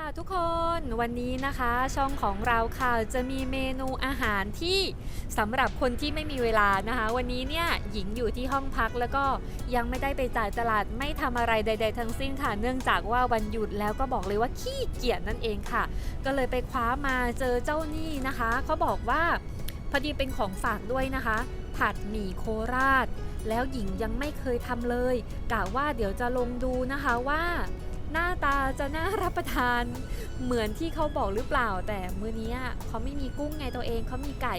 ค่ะทุกคนวันนี้นะคะช่องของเราค่ะจะมีเมนูอาหารที่สำหรับคนที่ไม่มีเวลานะคะ วันนี้เนี่ยหญิงอยู่ที่ห้องพักแล้วก็ยังไม่ได้ไปจ่ายตลาดไม่ทำอะไรใด ๆ ทั้งสิ้นค่ะเนื่องจากว่าวันหยุดแล้วก็บอกเลยว่าขี้เกียจนั่นเองค่ะ ก็เลยไปคว้ามาเจอเจ้านี่นะคะเขาบอกว่าพอดีเป็นของฝากด้วยนะคะ ผัดหมี่โคราช แล้วหญิงยังไม่เคยทำเลยกะว่าเดี๋ยวจะลงดูนะคะว่า หน้าตาจะน่ารับประทานเหมือนที่เขาบอกหรือเปล่า แต่มื้อนี้เขาไม่มีกุ้งไงตัวเองเขามีไก่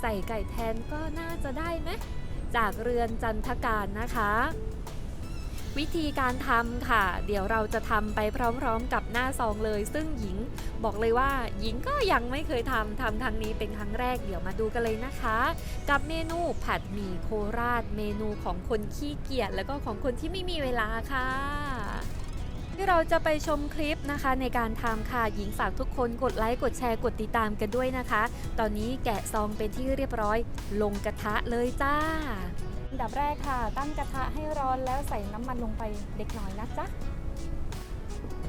ใส่ไก่แทนก็น่าจะได้ไหมจากเรือนจันทการนะคะ วิธีการทำค่ะ เดี๋ยวเราจะทำไปพร้อมๆกับหน้าซองเลย ซึ่งหญิงบอกเลยว่าหญิงก็ยังไม่เคยทำทำครั้งนี้เป็นครั้งแรกเดี๋ยวมาดูกันเลยนะคะ กับเมนูผัดหมี่โคราช เมนูของคนขี้เกียจแล้วก็ของคนที่ไม่มีเวลาค่ะ ที่เราจะไปชมคลิปนะคะ ในการทำค่ะหญิงฝากทุกคนกดไลค์กดแชร์กดติดตามกันด้วยนะคะ ตอนนี้แกะซองเป็นที่เรียบร้อย ลงกระทะเลยจ้าอันดับแรกค่ะ ตั้งกระทะให้ร้อนแล้วใส่น้ำมันลงไปเล็กน้อยนะจ๊ะ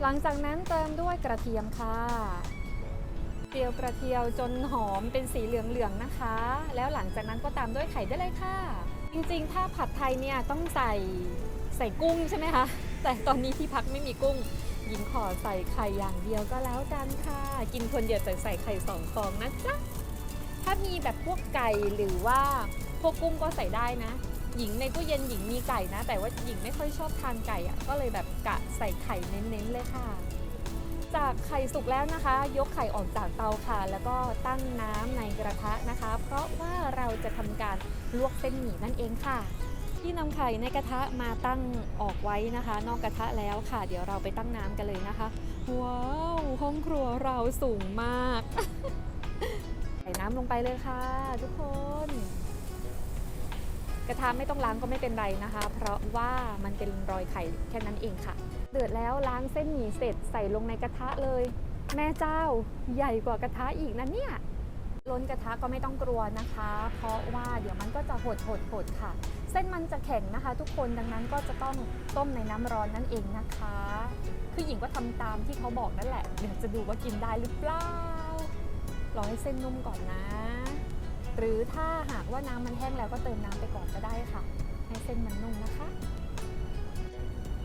หลังจากนั้นเติมด้วยกระเทียมค่ะเจียวกระเทียวจนหอมเป็นสีเหลืองๆนะคะ แล้วหลังจากนั้นก็ตามด้วยไข่ได้เลยค่ะ จริงๆ ถ้าผัดไทยเนี่ยต้องใส่ใส่กุ้งใช่ไหมคะ แต่ตอนนี้ที่พักไม่มีกุ้งหญิงขอใส่ไข่อย่างเดียวก็แล้วกันค่ะ กินคนเดียวแต่ใส่ไข่สองฟองนะจ๊ะถ้ามีแบบพวกไก่หรือว่าพวกกุ้งก็ใส่ได้นะ หญิงในตู้เย็นหญิงมีไก่นะ แต่ว่าหญิงไม่ค่อยชอบทานไก่อะ่ะก็เลยแบบกะใส่ไข่เน้นๆเลยค่ะ จากไข่สุกแล้วนะคะ ยกไข่ออกจากเตาค่ะ แล้วก็ตั้งน้ำในกระทะนะคะ เพราะว่าเราจะทำการลวกเส้นหมี่นั่นเองค่ะ ที่นำไข่ในกระทะมาตั้งออกไว้นะคะ นอกกระทะแล้วค่ะ เดี๋ยวเราไปตั้งน้ำกันเลยนะคะ ว้าวห้องครัวเราสูงมาก ใส่น้ำลงไปเลยค่ะ ทุกคน กระทะไม่ต้องล้างก็ไม่เป็นไรนะคะ เพราะว่ามันเป็นรอยไข่แค่นั้นเองค่ะ เดือดแล้วล้างเส้นหมี่เสร็จใส่ลงในกระทะเลย แม่เจ้าใหญ่กว่ากระทะอีกนะเนี่ยล้นกระทะก็ไม่ต้องกลัวนะคะ เพราะว่าเดี๋ยวมันก็จะหดหดหดค่ะ เส้นมันจะแข็งนะคะ ทุกคนดังนั้นก็จะต้องต้มในน้ำร้อนนั่นเองนะคะ คือหญิงก็ทำตามที่เขาบอกนั่นแหละ เดี๋ยวจะดูว่ากินได้หรือเปล่ารอให้เส้นนุ่มก่อนนะ หรือถ้าหากว่าน้ำมันแห้งแล้วก็เติมน้ำไปก่อนก็ได้ค่ะ ให้เส้นมันนุ่มนะคะ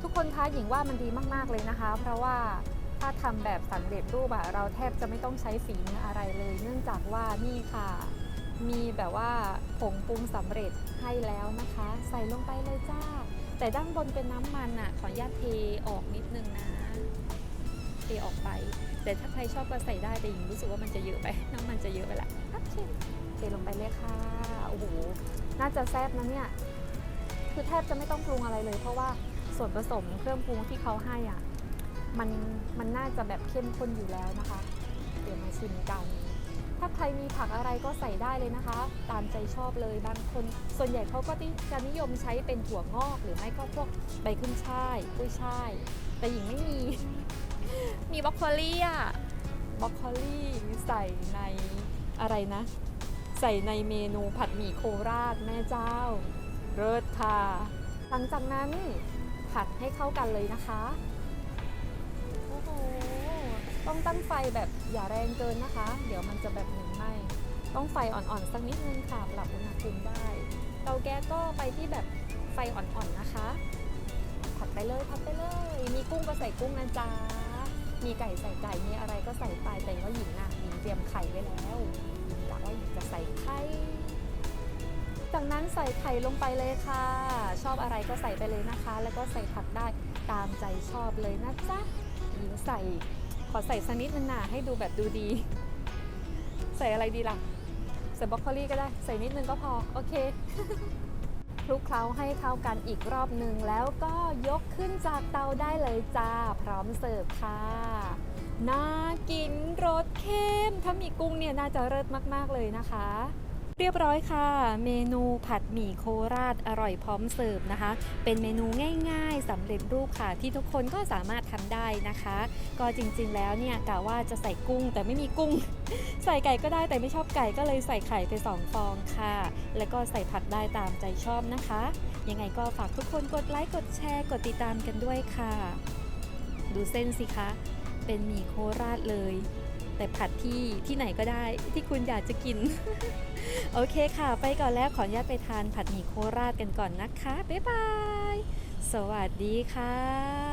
ทุกคนคะหญิงว่ามันดีมากๆเลยนะคะ เพราะว่าถ้าทำแบบสำเร็จรูปอะเราแทบจะไม่ต้องใช้ฝีมืออะไรเลย เนื่องจากว่านี่ค่ะ มีแบบว่าผงปรุงสำเร็จให้แล้วนะคะ ใส่ลงไปเลยจ้า แต่ด้านบนเป็นน้ำมันอะขออนุญาตเทออกนิดนึงนะ เทออกไป แต่ถ้าใครชอบก็ใส่ได้แต่หญิงรู้สึกว่ามันจะเยอะไป น้ำมันจะเยอะไปละครับเชนเทลงไปเลยค่ะ โอ้โห น่าจะแซ่บนะเนี่ย คือแทบจะไม่ต้องปรุงอะไรเลย เพราะว่าส่วนผสมเครื่องปรุงที่เขาให้อะ มันมันน่าจะแบบเข้มข้นอยู่แล้วนะคะ เดี๋ยวมาชิมกัน ถ้าใครมีผักอะไรก็ใส่ได้เลยนะคะ ตามใจชอบเลยบางคน ส่วนใหญ่เขาก็จะนิยมใช้เป็นถั่วงอก หรือไม่ก็พวกใบขึ้นช่ายกุ้ยช่าย แต่หญิงไม่มี มีบรอกโคลีอะบรอกโคลีใส่ในอะไรนะ ใส่ในเมนูผัดหมี่โคราชแม่เจ้า เลิศค่ะ หลังจากนั้นผัดให้เข้ากันเลยนะคะ โอ้โห ต้องตั้งไฟแบบอย่าแรงเกินนะคะ เดี๋ยวมันจะแบบหนึ่งไหมต้องไฟอ่อนๆสักนิดนึงค่ะปรับอุณหภูมิได้เตาแก๊สก็ไปที่แบบไฟอ่อนๆนะคะ ผัดไปเลยผัดไปเลย มีกุ้งก็ใส่กุ้งนะจ๊ะมีไก่ใส่ไก่มีอะไรก็ใส่ไปแต่ว่าหญิงน่ะหญิงเตรียมไข่ไว้แล้วหญิงกะว่าหญิงจะใส่ไข่จากนั้นใส่ไข่ลงไปเลยค่ะ ชอบอะไรก็ใส่ไปเลยนะคะ แล้วก็ใส่ผักได้ตามใจชอบเลยนะจ๊ะหญิงใส่ ขอใส่สักนิดนึงนะให้ดูแบบดูดี ใส่อะไรดีล่ะ ใส่บรอกโคลีก็ได้ใส่นิดนึงก็พอ โอเคคลุกเคล้าให้เข้ากันอีกรอบหนึ่งแล้วก็ยกขึ้นจากเตาได้เลยจ้า พร้อมเสิร์ฟค่ะน่ากินรสเข้ม ถ้ามีกุ้งเนี่ยน่าจะเลิศมาก ๆ เลยนะคะ เรียบร้อยค่ะ เมนูผัดหมี่โคราชอร่อยพร้อมเสิร์ฟนะคะ เป็นเมนูง่ายๆสำเร็จรูปค่ะ ที่ทุกคนก็สามารถทำได้นะคะ ก็จริงๆแล้วเนี่ยกะว่าจะใส่กุ้งแต่ไม่มีกุ้ง ใส่ไก่ก็ได้แต่ไม่ชอบไก่ก็เลยใส่ไข่ไปสองฟองค่ะ แล้วก็ใส่ผักได้ตามใจชอบนะคะ ยังไงก็ฝากทุกคนกดไลค์กดแชร์กดติดตามกันด้วยค่ะ ดูเส้นสิคะ เป็นหมี่โคราชเลย แต่ผัดที่ที่ไหนก็ได้ที่คุณอยากจะกิน โอเคค่ะ ไปก่อนแล้วขออนุญาตไปทานผัดหมี่โคราชกันก่อนนะคะ บ๊ายบาย สวัสดีค่ะ